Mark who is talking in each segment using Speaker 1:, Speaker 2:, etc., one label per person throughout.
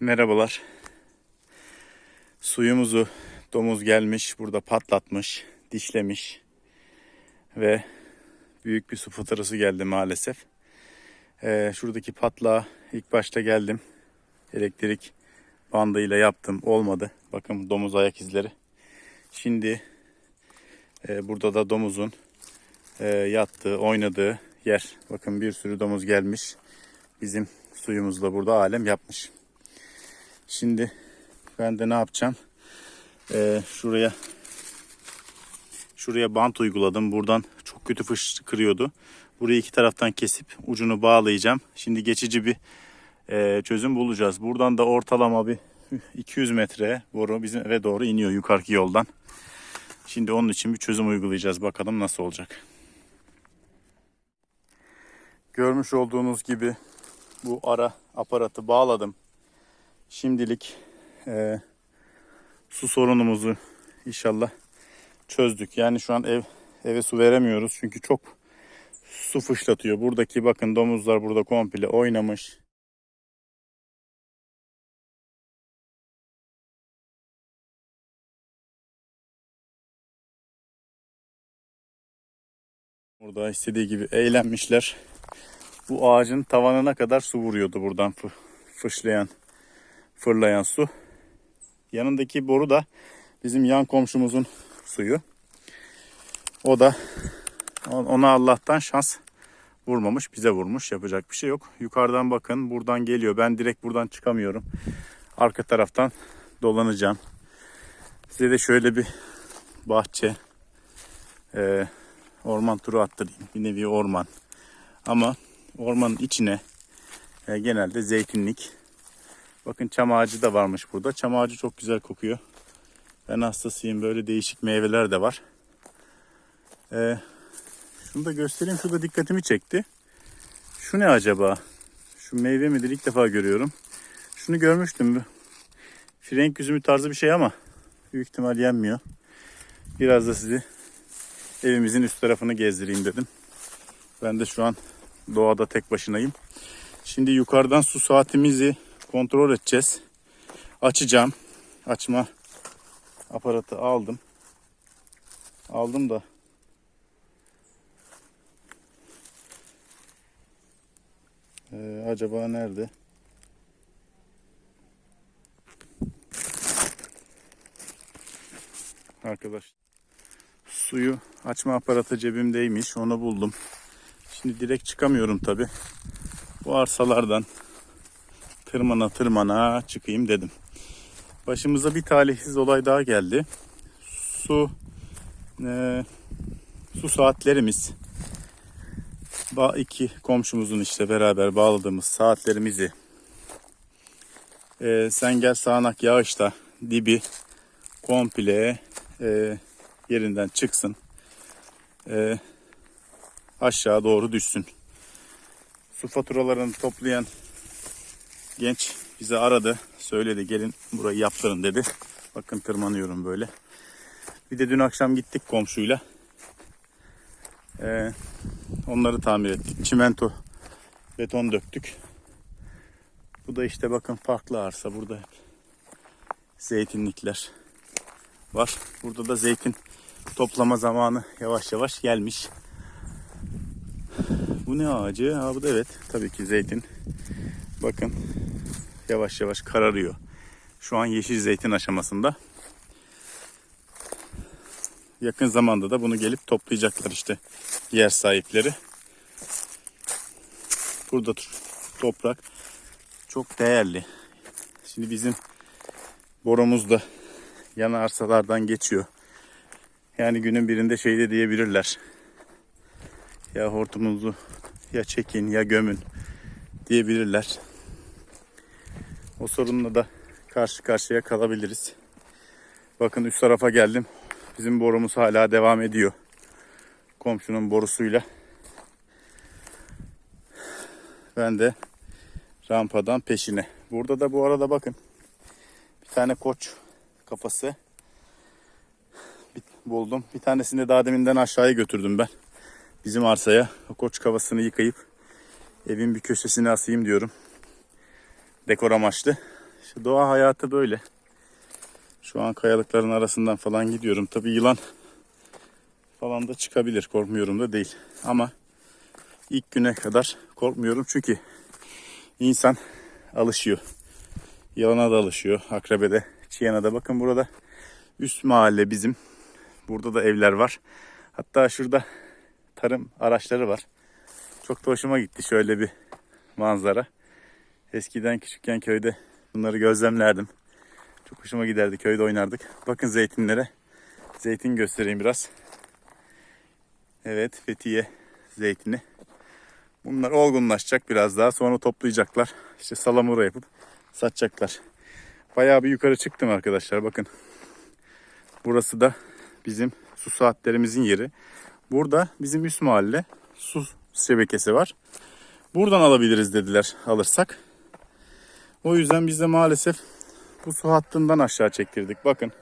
Speaker 1: Merhabalar. Suyumuzu domuz gelmiş, burada patlatmış, dişlemiş ve büyük bir su faturası geldi maalesef. Ee, şuradaki patlağa ilk başta geldim. Elektrik bandıyla yaptım. Olmadı. Bakın domuz ayak izleri. Şimdi e, burada da domuzun e, yattığı, oynadığı yer. Bakın bir sürü domuz gelmiş. Bizim suyumuzla burada alem yapmış. Şimdi ben de ne yapacağım? Ee, şuraya şuraya bant uyguladım. Buradan çok kötü fış kırıyordu. Burayı iki taraftan kesip ucunu bağlayacağım. Şimdi geçici bir e, çözüm bulacağız. Buradan da ortalama bir 200 metre boru bizim eve doğru iniyor yukarıki yoldan. Şimdi onun için bir çözüm uygulayacağız. Bakalım nasıl olacak. Görmüş olduğunuz gibi bu ara aparatı bağladım. Şimdilik e, su sorunumuzu inşallah çözdük. Yani şu an ev eve su veremiyoruz çünkü çok su fışlatıyor. Buradaki bakın domuzlar burada komple oynamış. Burada istediği gibi eğlenmişler. Bu ağacın tavanına kadar su vuruyordu buradan fı- fışlayan, fırlayan su. Yanındaki boru da bizim yan komşumuzun suyu. O da ona Allah'tan şans vurmamış, bize vurmuş. Yapacak bir şey yok. Yukarıdan bakın, buradan geliyor. Ben direkt buradan çıkamıyorum. Arka taraftan dolanacağım. Size de şöyle bir bahçe, e, orman turu attırayım. Bir nevi orman. Ama ormanın içine e, genelde zeytinlik. Bakın çam ağacı da varmış burada. Çam ağacı çok güzel kokuyor. Ben hastasıyım. Böyle değişik meyveler de var. E, şunu da göstereyim. Şurada dikkatimi çekti. Şu ne acaba? Şu meyve midir? İlk defa görüyorum. Şunu görmüştüm. Frenk üzümü tarzı bir şey ama büyük ihtimal yenmiyor. Biraz da sizi evimizin üst tarafını gezdireyim dedim. Ben de şu an doğada tek başınayım. Şimdi yukarıdan su saatimizi kontrol edeceğiz. Açacağım. Açma aparatı aldım. Aldım da Ee, acaba nerede? Arkadaş suyu açma aparatı cebimdeymiş. Onu buldum. Şimdi direkt çıkamıyorum tabi. Bu arsalardan tırmana tırmana çıkayım dedim. Başımıza bir talihsiz olay daha geldi. Su e, su saatlerimiz ba iki komşumuzun işte beraber bağladığımız saatlerimizi e, sen gel sağanak yağışta dibi komple e, yerinden çıksın. E, aşağı doğru düşsün. Su faturalarını toplayan genç bize aradı. Söyledi gelin burayı yaptırın dedi. Bakın tırmanıyorum böyle. Bir de dün akşam gittik komşuyla. Ee, onları tamir ettik. Çimento beton döktük. Bu da işte bakın farklı arsa. Burada zeytinlikler var. Burada da zeytin toplama zamanı yavaş yavaş gelmiş. Bu ne ağacı? Ha, bu da evet. Tabii ki zeytin. Bakın yavaş yavaş kararıyor. Şu an yeşil zeytin aşamasında. Yakın zamanda da bunu gelip toplayacaklar işte yer sahipleri. Burada toprak çok değerli. Şimdi bizim borumuz da yan arsalardan geçiyor. Yani günün birinde şey de diyebilirler. Ya hortumuzu ya çekin ya gömün diyebilirler. O sorunla da karşı karşıya kalabiliriz. Bakın üst tarafa geldim. Bizim borumuz hala devam ediyor. Komşunun borusuyla. Ben de rampadan peşine. Burada da bu arada bakın. Bir tane koç kafası buldum. Bir tanesini daha deminden aşağıya götürdüm ben. Bizim arsaya o koç kafasını yıkayıp evin bir köşesine asayım diyorum. Dekor amaçlı. İşte doğa hayatı böyle. Şu an kayalıkların arasından falan gidiyorum. Tabii yılan falan da çıkabilir. Korkmuyorum da değil. Ama ilk güne kadar korkmuyorum çünkü insan alışıyor. Yılana da alışıyor. Akrebe de, çiyana da. Bakın burada üst mahalle bizim. Burada da evler var. Hatta şurada tarım araçları var. Çok da hoşuma gitti şöyle bir manzara. Eskiden küçükken köyde bunları gözlemlerdim. Çok hoşuma giderdi. Köyde oynardık. Bakın zeytinlere. Zeytin göstereyim biraz. Evet Fethiye zeytini. Bunlar olgunlaşacak biraz daha. Sonra toplayacaklar. İşte salamura yapıp satacaklar. Bayağı bir yukarı çıktım arkadaşlar. Bakın. Burası da bizim su saatlerimizin yeri. Burada bizim üst mahalle su şebekesi var. Buradan alabiliriz dediler alırsak. O yüzden biz de maalesef bu su hattından aşağı çektirdik. Bakın.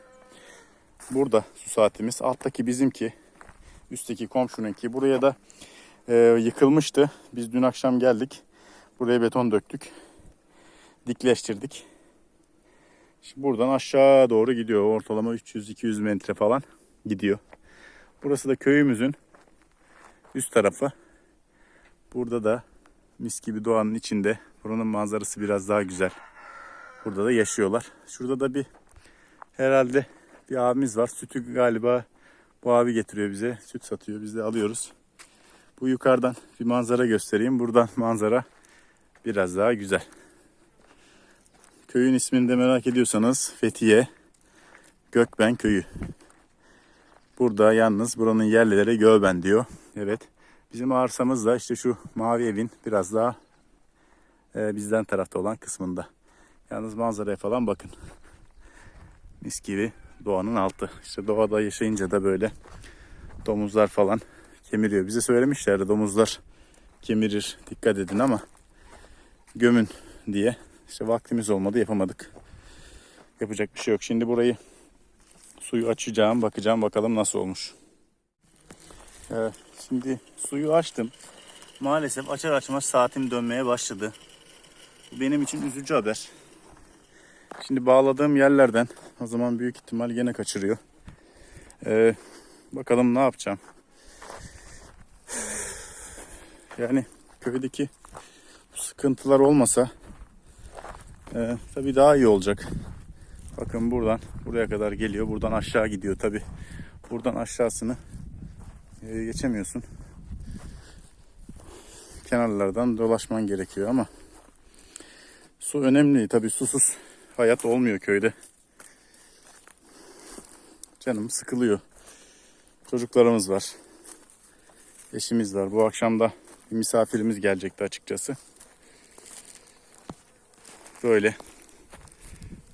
Speaker 1: Burada su saatimiz. Alttaki bizimki. Üstteki komşununki. Buraya da e, yıkılmıştı. Biz dün akşam geldik. Buraya beton döktük. Dikleştirdik. Şimdi buradan aşağı doğru gidiyor. Ortalama 300-200 metre falan gidiyor. Burası da köyümüzün üst tarafı. Burada da mis gibi doğanın içinde. Buranın manzarası biraz daha güzel. Burada da yaşıyorlar. Şurada da bir herhalde bir abimiz var. Sütü galiba bu abi getiriyor bize. Süt satıyor. Biz de alıyoruz. Bu yukarıdan bir manzara göstereyim. Buradan manzara biraz daha güzel. Köyün ismini de merak ediyorsanız Fethiye Gökben Köyü. Burada yalnız buranın yerlileri Göben diyor. Evet. Bizim arsamız da işte şu mavi evin biraz daha e, bizden tarafta olan kısmında. Yalnız manzaraya falan bakın. Mis gibi doğanın altı. İşte doğada yaşayınca da böyle domuzlar falan kemiriyor. Bize söylemişlerdi domuzlar kemirir dikkat edin ama gömün diye. İşte vaktimiz olmadı yapamadık. Yapacak bir şey yok. Şimdi burayı suyu açacağım bakacağım bakalım nasıl olmuş. Evet, şimdi suyu açtım. Maalesef açar açmaz saatim dönmeye başladı. Bu benim için üzücü haber. Şimdi bağladığım yerlerden o zaman büyük ihtimal gene kaçırıyor. Ee, bakalım ne yapacağım. Yani köydeki sıkıntılar olmasa e, tabii daha iyi olacak. Bakın buradan buraya kadar geliyor. Buradan aşağı gidiyor tabii. Buradan aşağısını geçemiyorsun. Kenarlardan dolaşman gerekiyor ama su önemli. Tabii susuz hayat olmuyor köyde. Canım sıkılıyor. Çocuklarımız var. Eşimiz var. Bu akşam da bir misafirimiz gelecekti açıkçası. Böyle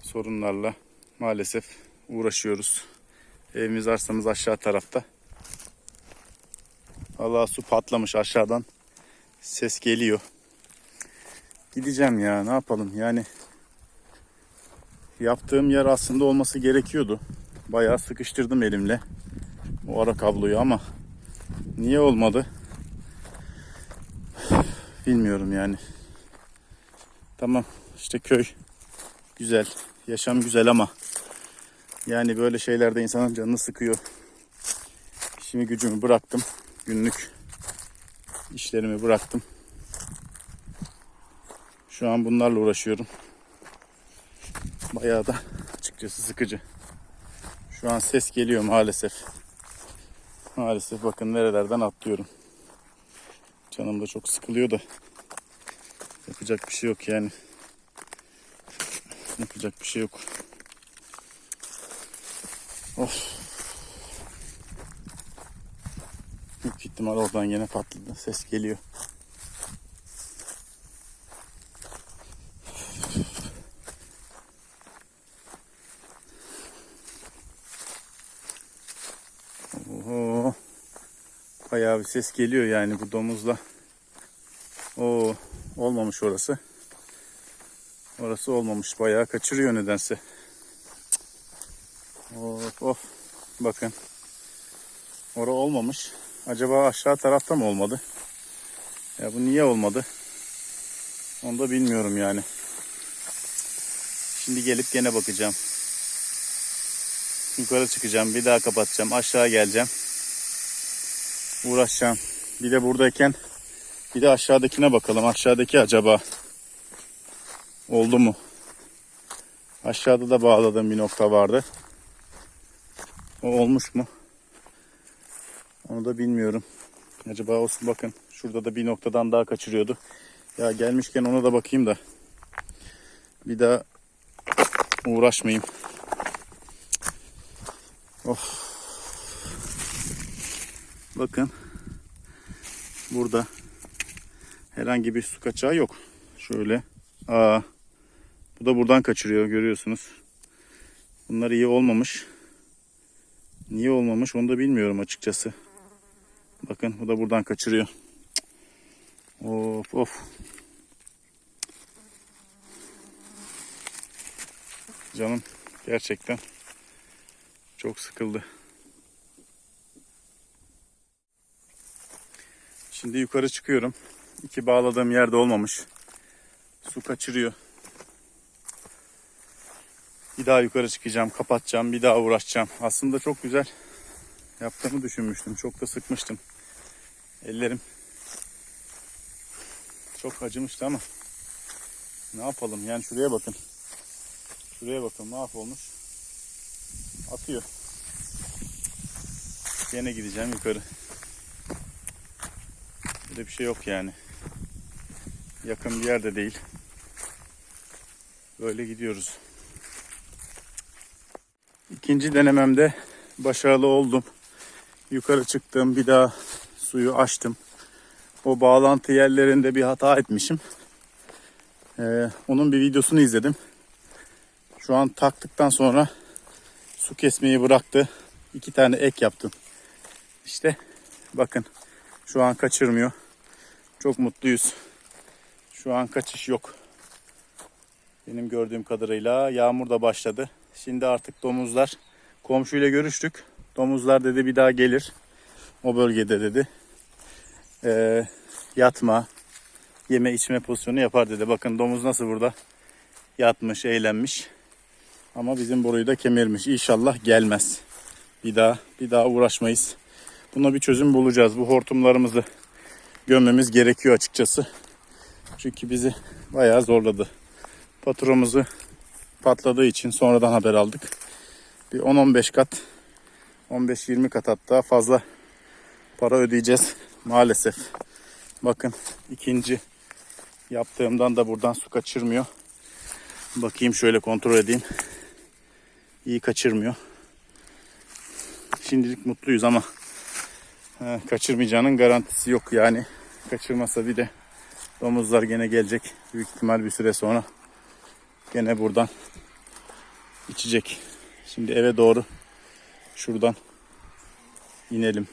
Speaker 1: sorunlarla maalesef uğraşıyoruz. Evimiz arsamız aşağı tarafta. Allah su patlamış aşağıdan. Ses geliyor. Gideceğim ya ne yapalım yani. Yaptığım yer aslında olması gerekiyordu. Bayağı sıkıştırdım elimle. O ara kabloyu ama niye olmadı? Bilmiyorum yani. Tamam işte köy güzel. Yaşam güzel ama yani böyle şeylerde insanın canını sıkıyor. İşimi gücümü bıraktım. Günlük işlerimi bıraktım. Şu an bunlarla uğraşıyorum. Bayağı da açıkçası sıkıcı. Şu an ses geliyor maalesef. Maalesef bakın nerelerden atlıyorum. Canım da çok sıkılıyor da. Yapacak bir şey yok yani. Yapacak bir şey yok. Of. Büyük ihtimal oradan yine patladı. Ses geliyor. Oho. Bayağı bir ses geliyor yani bu domuzla. O olmamış orası. Orası olmamış. Bayağı kaçırıyor nedense. Of of. Bakın. Ora olmamış. Acaba aşağı tarafta mı olmadı? Ya bu niye olmadı? Onu da bilmiyorum yani. Şimdi gelip gene bakacağım. Yukarı çıkacağım. Bir daha kapatacağım. Aşağı geleceğim. Uğraşacağım. Bir de buradayken bir de aşağıdakine bakalım. Aşağıdaki acaba oldu mu? Aşağıda da bağladığım bir nokta vardı. O olmuş mu? Onu da bilmiyorum. Acaba olsun bakın. Şurada da bir noktadan daha kaçırıyordu. Ya gelmişken ona da bakayım da. Bir daha uğraşmayayım. Of. Bakın. Burada herhangi bir su kaçağı yok. Şöyle. Aa. Bu da buradan kaçırıyor görüyorsunuz. Bunlar iyi olmamış. Niye olmamış onu da bilmiyorum açıkçası. Bakın bu da buradan kaçırıyor. Of of. Canım gerçekten çok sıkıldı. Şimdi yukarı çıkıyorum. İki bağladığım yerde olmamış. Su kaçırıyor. Bir daha yukarı çıkacağım, kapatacağım, bir daha uğraşacağım. Aslında çok güzel yaptığımı düşünmüştüm. Çok da sıkmıştım. Ellerim çok acımıştı ama ne yapalım? Yani şuraya bakın. Şuraya bakın mahvolmuş. Atıyor. Yine gideceğim yukarı. Böyle bir şey yok yani. Yakın bir yerde değil. Böyle gidiyoruz. İkinci denememde başarılı oldum. Yukarı çıktım. Bir daha suyu açtım. O bağlantı yerlerinde bir hata etmişim. Ee, onun bir videosunu izledim. Şu an taktıktan sonra su kesmeyi bıraktı. İki tane ek yaptım. İşte bakın şu an kaçırmıyor. Çok mutluyuz. Şu an kaçış yok. Benim gördüğüm kadarıyla yağmur da başladı. Şimdi artık domuzlar komşuyla görüştük. Domuzlar dedi bir daha gelir. O bölgede dedi. Ee, yatma, yeme içme pozisyonu yapar dedi. Bakın domuz nasıl burada yatmış, eğlenmiş. Ama bizim boruyu da kemirmiş. İnşallah gelmez. Bir daha bir daha uğraşmayız. Buna bir çözüm bulacağız. Bu hortumlarımızı gömmemiz gerekiyor açıkçası. Çünkü bizi bayağı zorladı. Faturamızı patladığı için sonradan haber aldık. Bir 10-15 kat 15-20 kat hatta fazla para ödeyeceğiz maalesef. Bakın ikinci yaptığımdan da buradan su kaçırmıyor. Bakayım şöyle kontrol edeyim. İyi kaçırmıyor. Şimdilik mutluyuz ama e, kaçırmayacağının garantisi yok yani. Kaçırmasa bir de domuzlar gene gelecek. Büyük ihtimal bir süre sonra gene buradan içecek. Şimdi eve doğru şuradan inelim.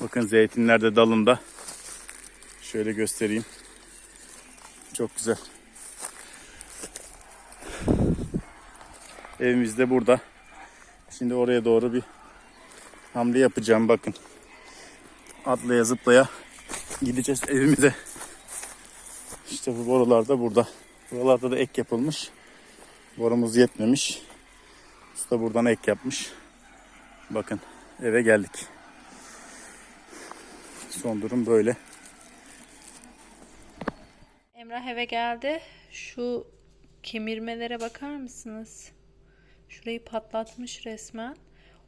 Speaker 1: Bakın zeytinler de dalında. Şöyle göstereyim. Çok güzel. Evimiz de burada. Şimdi oraya doğru bir hamle yapacağım bakın. Atlaya zıplaya gideceğiz evimize. İşte bu borular da burada. Buralarda da ek yapılmış. Borumuz yetmemiş. Usta buradan ek yapmış. Bakın eve geldik. Son durum böyle.
Speaker 2: Emrah eve geldi. Şu kemirmelere bakar mısınız? Şurayı patlatmış resmen.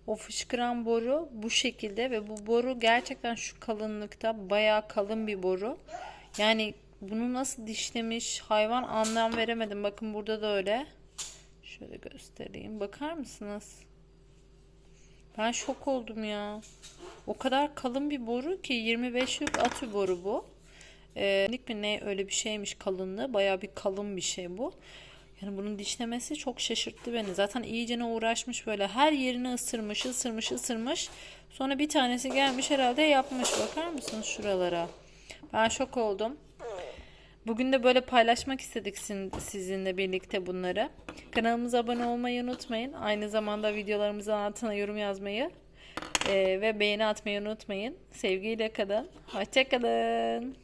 Speaker 2: O fışkıran boru bu şekilde ve bu boru gerçekten şu kalınlıkta bayağı kalın bir boru. Yani bunu nasıl dişlemiş hayvan anlam veremedim. Bakın burada da öyle. Şöyle göstereyim. Bakar mısınız? Ben şok oldum ya. O kadar kalın bir boru ki 25'lik atü boru bu. Ee, mi ne öyle bir şeymiş kalınlığı. Baya bir kalın bir şey bu. Yani bunun dişlemesi çok şaşırttı beni. Zaten iyicene uğraşmış böyle. Her yerini ısırmış, ısırmış, ısırmış. Sonra bir tanesi gelmiş herhalde yapmış. Bakar mısınız şuralara? Ben şok oldum. Bugün de böyle paylaşmak istedik sizinle birlikte bunları. Kanalımıza abone olmayı unutmayın. Aynı zamanda videolarımızın altına yorum yazmayı e, ve beğeni atmayı unutmayın. Sevgiyle kalın. Hoşçakalın.